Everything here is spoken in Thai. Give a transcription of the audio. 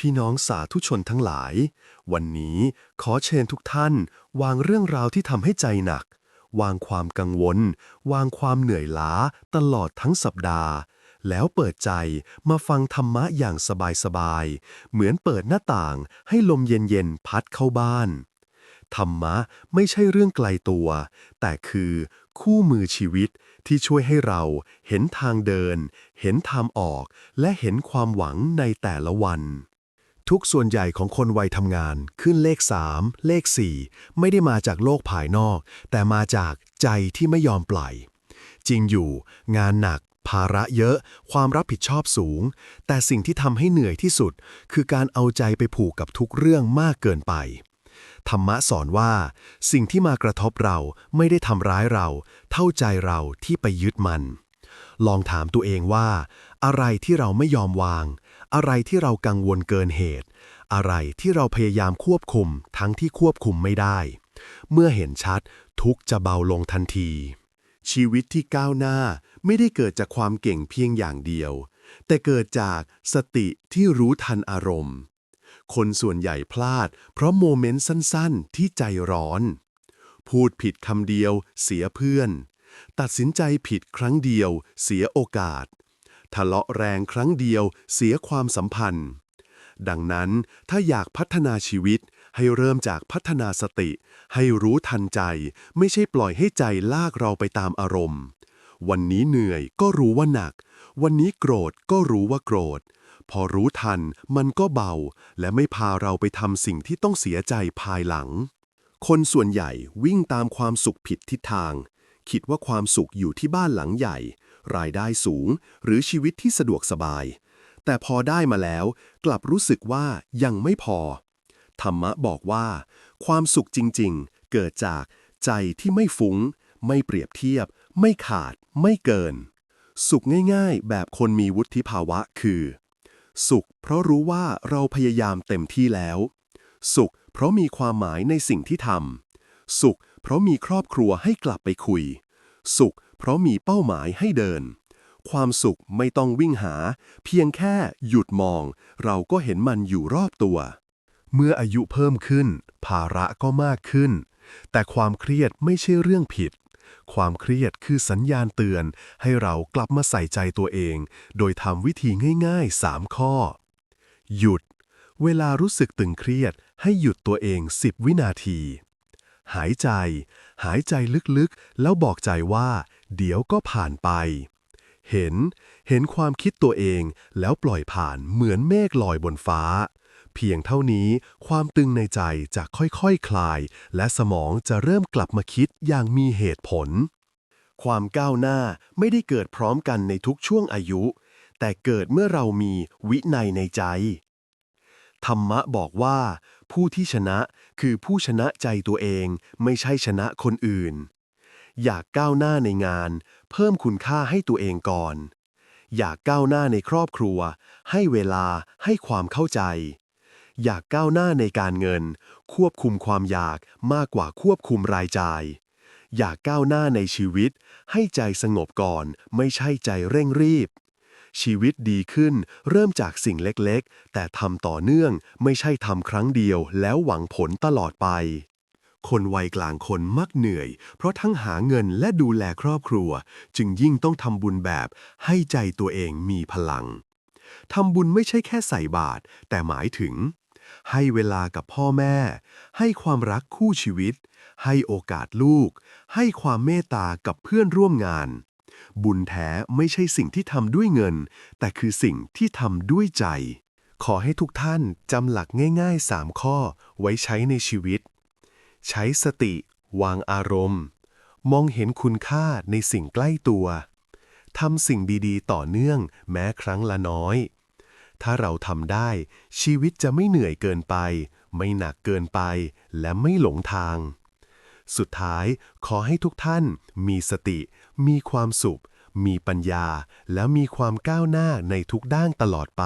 พี่น้องสาธุชนทั้งหลาย วันนี้ขอเชิญทุกท่าน วางเรื่องราวที่ทำให้ใจหนัก วางความกังวล วางความเหนื่อยล้าตลอดทั้งสัปดาห์ แล้วเปิดใจมาฟังธรรมะอย่างสบายๆ เหมือนเปิดหน้าต่างให้ลมเย็นๆ พัดเข้าบ้าน ธรรมะไม่ใช่เรื่องไกลตัว แต่คือคู่มือชีวิตที่ช่วยให้เราเห็นทางเดิน เห็นทางออก และเห็นความหวังในแต่ละวัน ทุกส่วนใหญ่ของคนวัยทำงาน ขึ้นเลข 3 เลข 4 ไม่ได้มาจากโลกภายนอก แต่มาจากใจที่ไม่ยอมปล่อย จริงอยู่ งานหนัก ภาระเยอะ ความรับผิดชอบสูง แต่สิ่งที่ทำให้เหนื่อยที่สุด คือการเอาใจไปผูกกับทุกเรื่องมากเกินไป ธรรมะสอนว่า สิ่งที่มากระทบเราไม่ได้ทำร้ายเรา เท่าใจเราที่ไปยึดมัน ลองถามตัวเองว่า อะไรที่เราไม่ยอมวาง อะไรที่เรากังวลเกินเหตุ อะไรที่เราพยายามควบคุมทั้งที่ควบคุมไม่ได้ เมื่อเห็นชัดทุกจะเบาลงทันที ชีวิตที่ก้าวหน้าไม่ได้เกิดจากความเก่งเพียงอย่างเดียว แต่เกิดจากสติที่รู้ทันอารมณ์ คนส่วนใหญ่พลาด เพราะโมเมนต์สั้นๆ ที่ใจร้อน พูดผิดคำเดียว เสียเพื่อน ตัดสินใจผิดครั้งเดียว เสียโอกาส ทะเลาะแรงครั้งเดียวเสียความสัมพันธ์ ดังนั้นถ้าอยากพัฒนาชีวิต ให้เริ่มจากพัฒนาสติ ให้รู้ทันใจ ไม่ใช่ปล่อยให้ใจลากเราไปตามอารมณ์ วันนี้เหนื่อยก็รู้ว่าหนัก วันนี้โกรธก็รู้ว่าโกรธ พอรู้ทันมันก็เบา และไม่พาเราไปทำสิ่งที่ต้องเสียใจภายหลัง คนส่วนใหญ่วิ่งตามความสุขผิดทิศทาง คิดว่าความสุขอยู่ที่บ้านหลังใหญ่ รายได้สูง หรือชีวิตที่สะดวกสบาย แต่พอได้มาแล้วกลับรู้สึกว่ายังไม่พอ ธรรมะบอกว่า ความสุขจริงๆ เกิดจากใจที่ไม่ฟุง้ง ไม่เปรียบเทียบ ไม่ขาด ไม่เกิน สุขง่ายๆ แบบคนมีวุฒิภาวะคือ สุขเพราะรู้ว่าเราพยายามเต็มที่แล้ว สุขเพราะมีความหมายในสิ่งที่ทำสุขเพราะมีครอบครัวให้กลับไปคุย สุข เพราะมีเป้าหมายให้เดิน ความสุขไม่ต้องวิ่งหา เพียงแค่หยุดมอง เราก็เห็นมันอยู่รอบตัว เมื่ออายุเพิ่มขึ้น ภาระก็มากขึ้น แต่ความเครียดไม่ใช่เรื่องผิด ความเครียดคือสัญญาณเตือน ให้เรากลับมาใส่ใจตัวเอง โดยทำวิธีง่ายๆ 3 ข้อ หยุด เวลารู้สึกตึงเครียด ให้หยุดตัวเอง 10 วินาทีหายใจ หายใจลึกๆ แล้วบอกใจว่า เดี๋ยวก็ผ่านไป เห็น เห็นความคิดตัวเองแล้วปล่อยผ่านเหมือนเมฆลอยบนฟ้า เพียงเท่านี้ความตึงในใจจะค่อยๆคคลาย และสมองจะเริ่มกลับมาคิดอย่างมีเหตุผล ความก้าวหน้าไม่ได้เกิดพร้อมกันในทุกช่วงอายุ แต่เกิดเมื่อเรามีวินัยในใจ ธรรมะบอกว่า ผู้ที่ชนะคือผู้ชนะใจตัวเองไม่ใช่ชนะคนอื่น อยากก้าวหน้าในงาน เพิ่มคุณค่าให้ตัวเองก่อน อยากก้าวหน้าในครอบครัว ให้เวลาให้ความเข้าใจ อยากก้าวหน้าในการเงิน ควบคุมความอยากมากกว่าควบคุมรายจ่าย อยากก้าวหน้าในชีวิต ให้ใจสงบก่อน ไม่ใช่ใจเร่งรีบ ชีวิตดีขึ้นเริ่มจากสิ่งเล็กๆ แต่ทำต่อเนื่องไม่ใช่ทำครั้งเดียวแล้วหวังผลตลอดไป คนวัยกลางคนมักเหนื่อย เพราะทั้งหาเงินและดูแลครอบครัว จึงยิ่งต้องทำบุญแบบให้ใจตัวเองมีพลังทำบุญไม่ใช่แค่ใส่บาตรแต่หมายถึง ให้เวลากับพ่อแม่ ให้ความรักคู่ชีวิต ให้โอกาสลูก ให้ความเมตตากับเพื่อนร่วมงาน บุญแท้ไม่ใช่สิ่งที่ทำด้วยเงิน แต่คือสิ่งที่ทำด้วยใจ ขอให้ทุกท่านจำหลักง่ายๆ 3 ข้อไว้ใช้ในชีวิต ใช้สติ วางอารมณ์ มองเห็นคุณค่าในสิ่งใกล้ตัวทำสิ่งดีๆ ต่อเนื่องแม้ครั้งละน้อย ถ้าเราทำได้ ชีวิตจะไม่เหนื่อยเกินไป ไม่หนักเกินไป และไม่หลงทาง สุดท้ายขอให้ทุกท่าน มีสติ มีความสุข มีปัญญา และมีความก้าวหน้าในทุกด้านตลอดไป